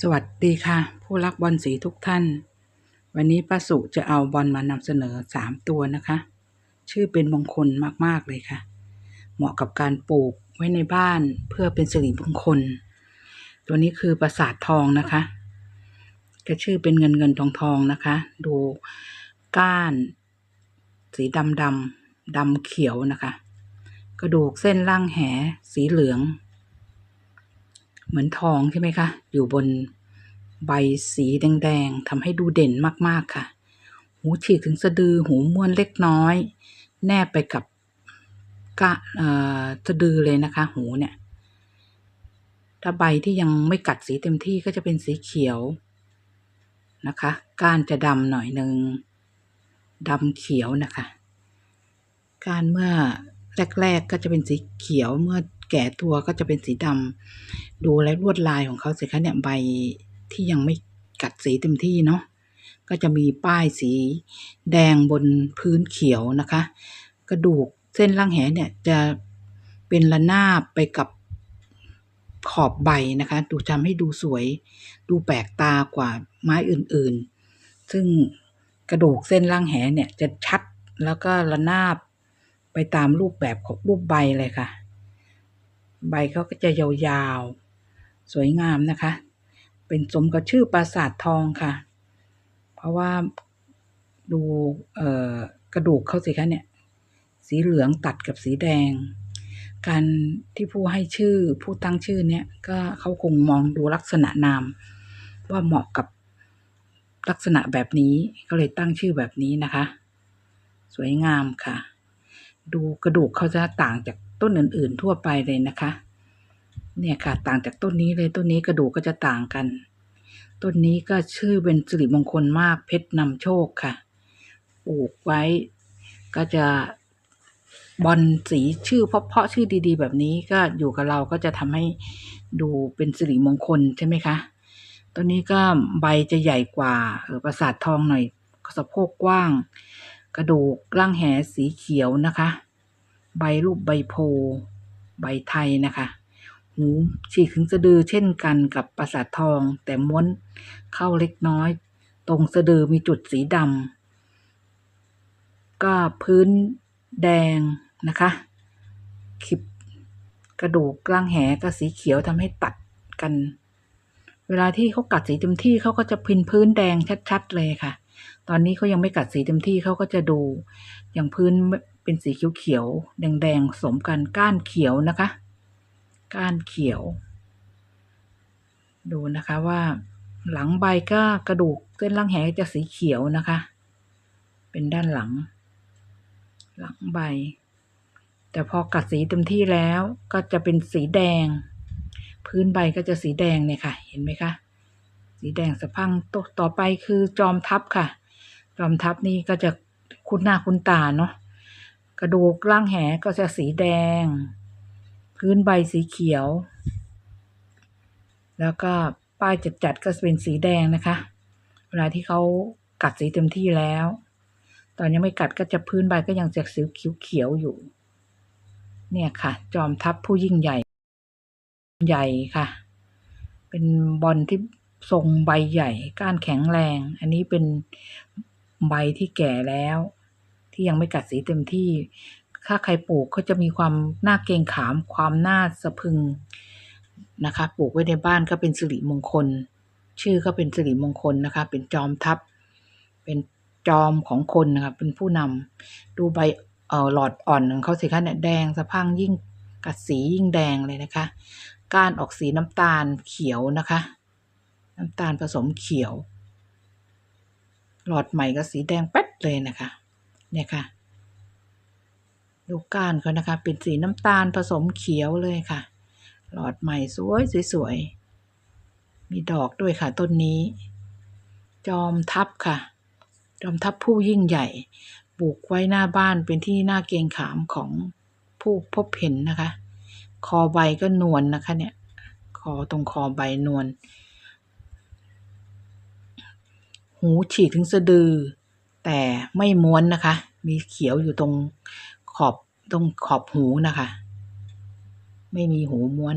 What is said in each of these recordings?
สวัสดีค่ะ ผู้รักบอลสีทุกท่าน วันนี้ป้าสุจะเอาบอลมานำเสนอสามตัวนะคะ ชื่อเป็นมงคลมากๆเลยค่ะ เหมาะกับการปลูกไว้ในบ้านเพื่อเป็นสิริมงคล ตัวนี้คือปราสาททองนะคะก็ชื่อเป็นเงินเงินทองทองนะคะ ดูก้าน สีดำดำดำเขียวนะคะ กระดูกเส้นล่างแห สีเหลือง เหมือนทองใช่ไหมคะ อยู่บนใบสีแดงๆทำให้ดูเด่นมากๆค่ะ หูฉีกถึงสะดือหูม้วนเล็กน้อย แนบไปกับกะสะดือเลยนะคะ หูเนี่ย ถ้าใบที่ยังไม่กัดสีเต็มที่ก็จะเป็นสีเขียวนะคะ ก้านจะดำหน่อยหนึ่งดำเขียวนะคะ ก้านเมื่อแรกๆก็จะเป็นสีเขียวเมื่อ แก่ตัวก็จะเป็นสีดำดูและลวดลายของเขาสิคะเนี่ยใบที่ยังไม่กัดสีเต็มที่เนาะก็จะมีป้ายสีแดงบนพื้นเขียวนะคะ กระดูกเส้นล่างแหเนี่ยจะเป็นระนาบไปกับขอบใบนะคะ ดูทำให้ดูสวย ดูแปลกตากว่าไม้อื่นๆ ซึ่งกระดูกเส้นล่างแหเนี่ยจะชัดแล้วก็ระนาบไปตามรูปแบบของรูปใบเลยค่ะ ใบเขาก็จะยาวๆ สวยงามนะคะ เป็นสมกับชื่อปราสาททองค่ะ เพราะว่าดูกระดูกเขาสิคะเนี่ย สีเหลืองตัดกับสีแดง การที่ผู้ให้ชื่อผู้ตั้งชื่อเนี่ยก็เขาคงมองดูลักษณะนาม ว่าเหมาะกับลักษณะแบบนี้ก็เลยตั้งชื่อแบบนี้นะคะ สวยงามค่ะ ดูกระดูกเขาจะต่างจาก ต้นอื่น ๆ ทั่วไปเลยนะคะ เนี่ยค่ะต่างจากต้นนี้เลยต้นนี้กระดูกก็จะต่างกัน ต้นนี้ก็ชื่อเป็นสิริมงคลมากเพชรนำโชคค่ะ ปลูกไว้ก็จะบอลสีชื่อเพราะๆชื่อดี ๆ แบบนี้ก็อยู่กับเราก็จะทำให้ดูเป็นสิริมงคลใช่ไหมคะต้นนี้ก็ใบจะใหญ่กว่าเออประสาททองหน่อยสะโพกกว้าง กระดูกร่างแหสีเขียวนะคะ ใบรูปใบโพ ใบไทยนะคะ หูฉีกถึงสะดือเช่นกันกับปราสาททอง แต่ม้วนเข้าเล็กน้อย ตรงสะดือมีจุดสีดำก็พื้นแดงนะคะคลิปกระดูกกลางแหก็สีเขียวทำให้ตัดกัน เวลาที่เขากัดสีเต็มที่เขาก็จะพินพื้นแดงชัด ๆ เลยค่ะ ตอนนี้เขายังไม่กัดสีเต็มที่เขาก็จะดู อย่างพื้น เป็นสีเขียวๆแดงๆสมกันก้านเขียวนะคะ ก้านเขียว ดูนะคะว่าหลังใบก็กระดูกเส้นล่างแหจะสีเขียวนะคะ เป็นด้านหลัง หลังใบ แต่พอกัดสีเต็มที่แล้วก็จะเป็นสีแดง พื้นใบก็จะสีแดงเนี่ยค่ะ เห็นไหมคะ สีแดงสะพังตต่อไปคือจอมทัพค่ะ จอมทัพนี่ก็จะคุ้นหน้าคุ้นตาเนาะ กระดูกล่างแหก็จะสีแดง พื้นใบสีเขียว แล้วก็ป้ายจัดๆก็เป็นสีแดงนะคะ เวลาที่เขากัดสีเต็มที่แล้ว ตอนยังไม่กัดก็จะพื้นใบก็ยังจะสีเขียวๆอยู่ เนี่ยค่ะ จอมทัพผู้ยิ่งใหญ่ ใหญ่ค่ะ เป็นบอลที่ทรงใบใหญ่ ก้านแข็งแรง อันนี้เป็นใบที่แก่แล้ว ที่ยังไม่กัดสีเต็มที่ ถ้าใครปลูกก็จะมีความน่าเกรงขาม ความน่าสะพึงนะคะ ปลูกไว้ในบ้านก็เป็นสิริมงคล ชื่อก็เป็นสิริมงคลนะคะ เป็นจอมทัพ เป็นจอมของคนนะคะเป็นผู้นำดูใบเอ่อหลอดอ่อนของเขาสิคะเนี่ยแดงสะพังยิ่งกัดสียิ่งแดงเลยนะคะ ก้านออกสีน้ำตาลเขียวนะคะ น้ำตาลผสมเขียว หลอดใหม่ก็สีแดงแป๊ดเลยนะคะ เนี่ยค่ะ ดูก้านเขานะคะ เป็นสีน้ำตาลผสมเขียวเลยค่ะ หลอดใหม่สวยสวยๆมีดอกด้วยค่ะต้นนี้ จอมทัพค่ะ จอมทัพผู้ยิ่งใหญ่ปลูกไว้หน้าบ้านเป็นที่น่าเกรงขามของผู้พบเห็นนะคะ คอใบก็นวลนนะคะเนี่ย คอตรงคอใบนวล หูฉีกถึงสะดือ แต่ไม่ม้วนนะคะ มีเขียวอยู่ตรงขอบตรงขอบหูนะคะ ไม่มีหูม้วน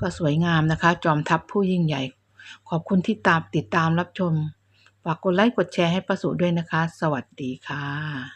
ก็สวยงามนะคะ จอมทัพผู้ยิ่งใหญ่ ขอบคุณที่ตามติดตามรับชม ฝากกดไลค์กดแชร์ให้ประสุด้วยนะคะ สวัสดีค่ะ